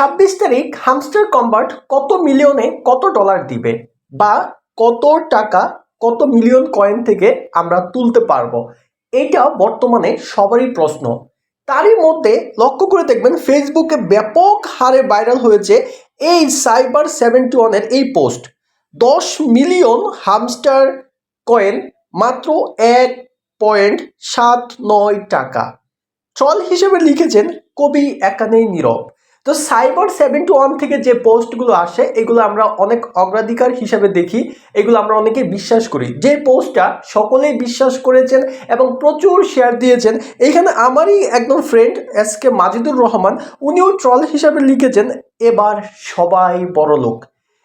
ছাব্বিশ তারিখ hamster combat কত মিলিয়নে কত ডলার দিবে বা কত টাকা, কত মিলিয়ন কয়েন থেকে আমরা তুলতে পারব? এটা বর্তমানে সবারই প্রশ্ন। তারই মধ্যে লক্ষ্য করে দেখবেন ফেসবুকে ব্যাপক হারে ভাইরাল হয়েছে এই সাইবার সেভেন্টি ওয়ানের এই পোস্ট দশ মিলিয়ন হামস্টার কয়েন মাত্র এক পয়েন্ট সাত নয় টাকা। ট্রল হিসেবে লিখেছেন কবি একানেই নীরব। তো সাইবার সেভেন টু ওয়ান থেকে যে পোস্টগুলো আসে, এগুলো আমরা অনেক অগ্রাধিকার হিসেবে দেখি, এগুলো আমরা অনেকে বিশ্বাস করি। যে পোস্টটা সকলেই বিশ্বাস করেছেন এবং প্রচুর শেয়ার দিয়েছেন। এইখানে আমারই একদম friend S K Majidur Rahman উনিও ট্রল হিসাবে লিখেছেন, এবার সবাই বড় লোক।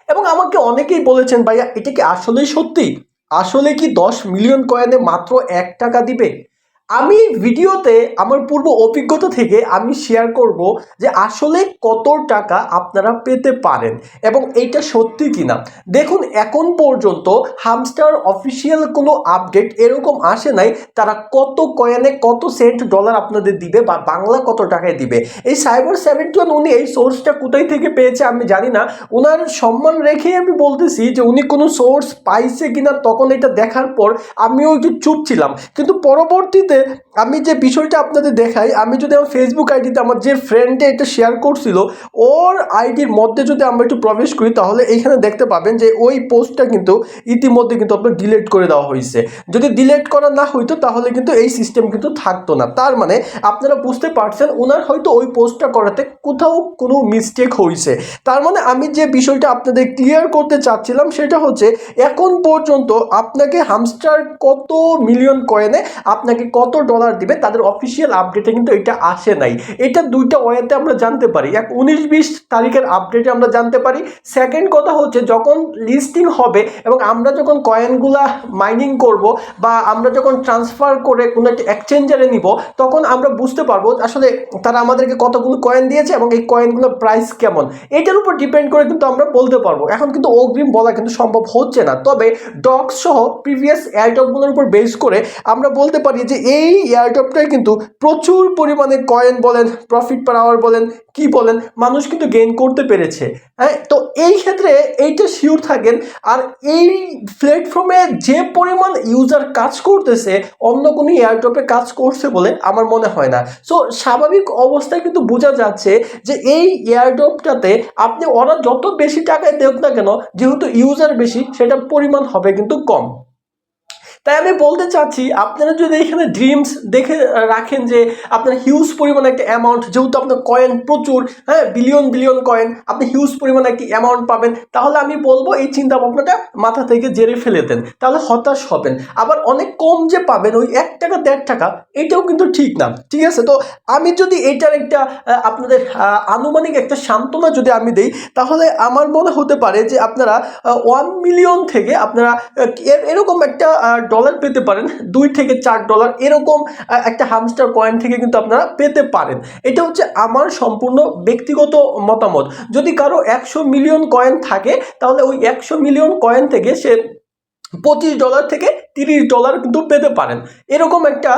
এবং আমাকে অনেকেই বলেছেন, ভাইয়া, এটা কি আসলেই সত্যি? আসলে কি দশ মিলিয়ন কয়েনে মাত্র এক টাকা দিবে? আমি ভিডিওতে আমার পূর্ব অভিজ্ঞতা থেকে আমি শেয়ার করব যে আসলে কত টাকা আপনারা পেতে পারেন এবং এইটা সত্যি কিনা। দেখুন, এখন পর্যন্ত হামস্টার অফিসিয়াল কোনো আপডেট এরকম আসে নাই, তারা কত কয়েনে কত সেন্ট ডলার আপনাদের দিবে বা বাংলা কত টাকায় দিবে। এই সাইবার সেভেন্টি ওয়ান উনি এই সোর্সটা কোথায় থেকে পেয়েছে আমি জানি না। ওনার সম্মান রেখে আমি বলতেছি যে উনি কোনো সোর্স পাইছে কিনা, তখন এটা দেখার পর আমিও একটু চুপ ছিলাম। কিন্তু পরবর্তীতে আমি যে বিষয়টা আপনাদের দেখাই, আমি যদি আমার ফেসবুক আইডিতে আমার যে ফ্রেন্ডে এটা শেয়ার করছিল, ওর আইডির মধ্যে যদি আমরা একটু প্রবেশ করি, তাহলে এইখানে দেখতে পাবেন যে ওই পোস্টটা কিন্তু ইতিমধ্যে কিন্তু আপনার ডিলেট করে দেওয়া হয়েছে। যদি ডিলেট করা না হইতো, তাহলে কিন্তু এই সিস্টেম কিন্তু থাকতো না। তার মানে আপনারা বুঝতে পারছেন ওনার হয়তো ওই পোস্টটা করাতে কোথাও কোনো মিস্টেক হয়েছে তার মানে আমি যে বিষয়টা আপনাদের ক্লিয়ার করতে চাচ্ছিলাম, সেটা হচ্ছে, এখন পর্যন্ত আপনাকে হামস্টার কত মিলিয়ন কয়েনে আপনাকে কত ডলার দিবে তাদের অফিসিয়াল আপডেটে কিন্তু এটা আসে নাই। এটা দুইটা ওয়েতে আমরা জানতে পারি। এক উনিশ বিশ তারিখের আপডেটে আমরা জানতে পারি। সেকেন্ড কথা হচ্ছে যখন লিস্টিং হবে এবং আমরা যখন কয়েনগুলা মাইনিং করব বা আমরা যখন ট্রান্সফার করে কোনো একটা এক্সচেঞ্জারে নিব, তখন আমরা বুঝতে পারব আসলে তারা আমাদেরকে কতগুলো কয়েন দিয়েছে এবং এই কয়েনগুলোর প্রাইস কেমন। এটার উপর ডিপেন্ড করে কিন্তু আমরা বলতে পারব। এখন কিন্তু অগ্রিম বলা কিন্তু সম্ভব হচ্ছে না। তবে ডক্স সহ প্রিভিয়াস এয়ারটপগুলোর উপর বেস করে আমরা বলতে পারি যে এই এয়ারটপটাই কিন্তু প্রচুর পরিমাণে কয়েন বলেন প্রফিট পার আওয়ার বলেন, কি বলেন, মানুষ কিন্তু গেইন করতে পেরেছে। হ্যাঁ তো এই ক্ষেত্রে এইটা শিওর থাকেন, আর এই প্ল্যাটফর্মে যে পরিমাণ ইউজার কাজ করতেছে, অন্য কোনো এয়ারড্রপে কাজ করছে বলে আমার মনে হয় না। সো স্বাভাবিক অবস্থায় কিন্তু বোঝা যাচ্ছে যে এই এয়ারড্রপটাতে আপনি ওরা যত বেশি টাকায় দেখ না কেন, যেহেতু ইউজার বেশি সেটা পরিমাণ হবে কিন্তু কম। তাই আমি বলতে চাচ্ছি, আপনারা যদি এখানে ড্রিমস দেখে রাখেন যে আপনার হিউজ পরিমাণে একটা অ্যামাউন্ট যেহেতু আপনার কয়েন প্রচুর হ্যাঁ বিলিয়ন বিলিয়ন কয়েন আপনি হিউজ পরিমাণে একটি অ্যামাউন্ট পাবেন, তাহলে আমি বলব এই চিন্তা ভাবনাটা মাথা থেকে জেরে ফেলে দেন, তাহলে হতাশ হবেন। আবার অনেক কম যে পাবেন, ওই এক টাকা, দেড় টাকা, এটাও কিন্তু ঠিক না, ঠিক আছে? তো আমি যদি এটার একটা আপনাদের আনুমানিক একটা সান্ত্বনা যদি আমি দেই, তাহলে আমার মনে হতে পারে যে আপনারা ওয়ান মিলিয়ন থেকে আপনারা এরকম একটা ডলার পেতে পারেন, দুই থেকে চার ডলার এরকম একটা হামস্টার কয়েন থেকে কিন্তু আপনারা পেতে পারেন। এটা হচ্ছে আমার সম্পূর্ণ ব্যক্তিগত মতামত। যদি কারও একশো মিলিয়ন কয়েন থাকে, তাহলে ওই একশো মিলিয়ন কয়েন থেকে সে পঁচিশ ডলার থেকে তিরিশ ডলার কিন্তু পেতে পারেন। এরকম একটা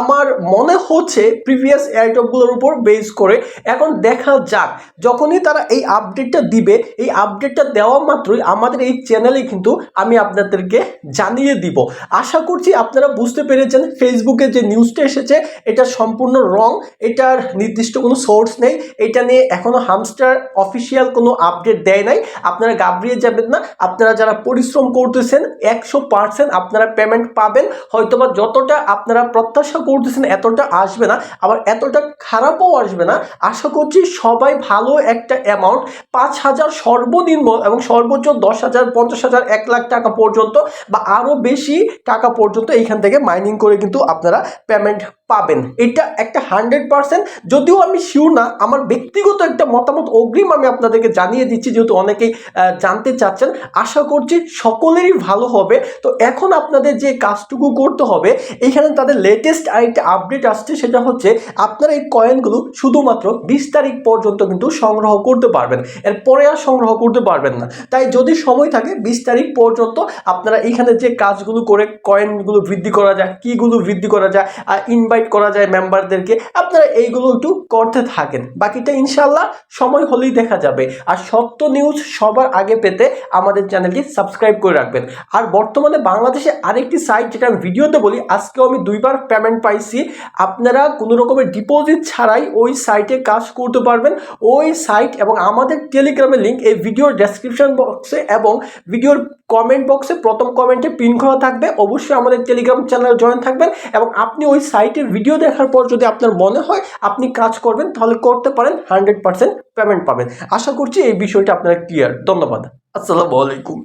আমার মনে হচ্ছে প্রিভিয়াস এয়ারটপগুলোর উপর বেস করে। এখন দেখা যাক, যখনই তারা এই আপডেটটা দিবে, এই আপডেটটা দেওয়া মাত্রই আমাদের এই চ্যানেলে কিন্তু আমি আপনাদেরকে জানিয়ে দিব। আশা করছি আপনারা বুঝতে পেরেছেন ফেসবুকে যে নিউজটা এসেছে, এটা সম্পূর্ণ রং এটার নির্দিষ্ট কোনো সোর্স নেই, এটা নিয়ে এখনও হামস্টার অফিসিয়াল কোনো আপডেট দেয় নাই। আপনারা গাবড়িয়ে যাবেন না, আপনারা যারা পরিশ্রম করতেছেন একশো পার্সেন্ট আপনারা পেমেন্ট পাবেন। হয়তো বা যতটা আপনারা প্রত্যাশা করতেছেন এতটা আসবে না, আবার এতটা খারাপও আসবে না। আশা করছি সবাই ভালো একটা অ্যামাউন্ট পাঁচ হাজার সর্বনিম্ন এবং সর্বোচ্চ দশ হাজার, পঞ্চাশ হাজার, এক লাখ টাকা পর্যন্ত বা আরও বেশি টাকা পর্যন্ত এইখান থেকে মাইনিং করে কিন্তু আপনারা পেমেন্ট পাবেন। এটা একটা হান্ড্রেড পার্সেন্ট যদিও আমি শিওর না, আমার ব্যক্তিগত একটা মতামত অগ্রিম আমি আপনাদেরকে জানিয়ে দিচ্ছি, যেহেতু অনেকেই জানতে চাচ্ছেন। আশা করছি সকলেরই ভালো হবে। তো এখন আপনাদের যে কাজটুকু করতে হবে, এখানে তাদের লেটেস্ট আরেকটা আপডেট আসছে, সেটা হচ্ছে আপনারা এই কয়েনগুলো শুধুমাত্র বিশ তারিখ পর্যন্ত কিন্তু সংগ্রহ করতে পারবেন। এরপরে আর সংগ্রহ করতে পারবেন না। তাই যদি সময় থাকে, বিশ তারিখ পর্যন্ত আপনারা এখানে যে কাজগুলো করে কয়েনগুলো বৃদ্ধি করা যায় কীগুলো বৃদ্ধি করা যায়, আর ইনভাইট ইনভাইট করা যায় মেম্বারদেরকে আপনারা এইগুলো একটু করতে থাকেন। বাকিটা ইনশাল্লাহ সময় হলেই দেখা যাবে। আর সত্য নিউজ সবার আগে পেতে আমাদের চ্যানেলটি সাবস্ক্রাইব করে রাখবেন। আর বর্তমানে বাংলাদেশে আরেকটি সাইট যেটা আমি ভিডিওতে বলি, আজকেও আমি দুইবার পেমেন্ট পাইছি। আপনারা কোনো রকমের ডিপোজিট ছাড়াই ওই সাইটে কাজ করতে পারবেন। ওই সাইট এবং আমাদের টেলিগ্রামের লিঙ্ক এই ভিডিওর ডেসক্রিপশন বক্সে এবং ভিডিওর কমেন্ট বক্সে প্রথম কমেন্টে পিন করা থাকবে। অবশ্যই আমাদের টেলিগ্রাম চ্যানেল জয়েন থাকবেন এবং আপনি ওই সাইটের ভিডিও দেখার পর যদি আপনার মনে হয় আপনি কাজ করবেন, তাহলে করতে পারেন হান্ড্রেড পার্সেন্ট পেমেন্ট পাবেন। আশা করছি এই বিষয়টা আপনারা ক্লিয়ার ধন্যবাদ। আসসালামু আলাইকুম।